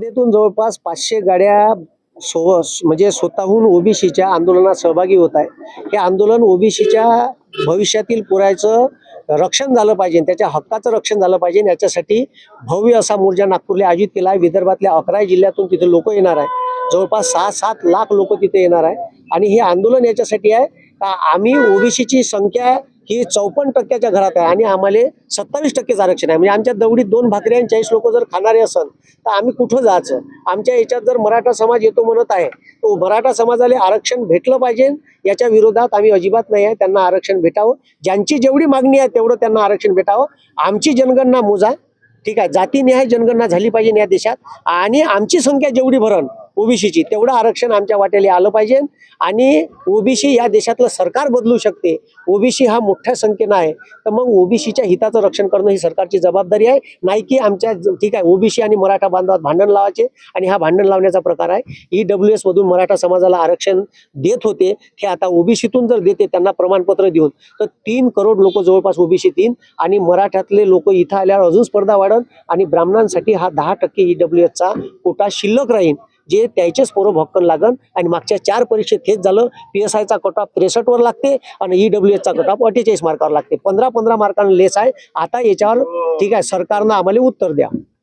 त्यातून जवळपास पाचशे गाड्या सो म्हणजे स्वतःहून ओबीसीच्या आंदोलनात सहभागी होत आहे हे आंदोलन ओबीसीच्या भविष्यातील पुरायचं रक्षण झालं पाहिजे त्याच्या हक्काचं रक्षण झालं पाहिजे याच्यासाठी भव्य असा मोर्चा नागपूरला आयोजित केला आहे. विदर्भातल्या अकरा जिल्ह्यातून तिथे लोक येणार आहे जवळपास सहा सात लाख लोक तिथे येणार आहे आणि हे आंदोलन याच्यासाठी आहे का आम्ही ओबीसीची संख्या ही चौपन्न टक्क्याच्या घरात आहे आणि आम्हाला सत्तावीस टक्केच आरक्षण आहे. म्हणजे आमच्या दवडीत दोन भाकरी आणि चाळीस लोक जर खाणारे असन तर आम्ही कुठं जायचं? आमच्या याच्यात जर मराठा समाज येतो म्हणत आहे तो मराठा समाजाला आरक्षण भेटलं पाहिजे याच्या विरोधात आम्ही अजिबात नाही आहे. त्यांना आरक्षण भेटावं. ज्यांची जेवढी मागणी आहे तेवढं त्यांना आरक्षण भेटावं. आमची जनगणना मोजा. ठीक आहे. जातीनिहाय जनगणना झाली पाहिजे या देशात. आणि आमची संख्या जेवढी भरण ओबीसीची. तेवढं आरक्षण आमच्या वाट्याला आलं पाहिजे आणि ओबीसी या देशातलं सरकार बदलू शकते. ओबीसी हा मोठ्या संख्येनं आहे. तर मग ओबीसीच्या हिताचं रक्षण करणं ही सरकारची जबाबदारी आहे. नाही की आमच्या ठीक आहे ओबीसी आणि मराठा बांधवात भांडण लावायचे आणि हा भांडण लावण्याचा प्रकार आहे. ई डब्ल्यू एसमधून मराठा समाजाला आरक्षण देत होते. हे आता ओबीसीतून जर देते त्यांना प्रमाणपत्र देऊन. तर तीन करोड लोक जवळपास ओबीसी तीन आणि मराठ्यातले लोक इथं आल्यावर अजून स्पर्धा वाढन आणि ब्राह्मणांसाठी हा दहा टक्के ई डब्ल्यू एसचा कोटा शिल्लक राहील जे त्याचेच पोरं भक्कन लागन. आणि मागच्या चार परीक्षेत हेच झालं. पी एस आयचा कट ऑफ त्रेसष्टवर लागते आणि ई डब्ल्यू एसचा कट ऑफ अठ्ठेचाळीस मार्कावर लागते. पंधरा पंधरा मार्कांना लेस आहे. आता याच्यावर ठीक आहे सरकारनं आम्हाला उत्तर द्या.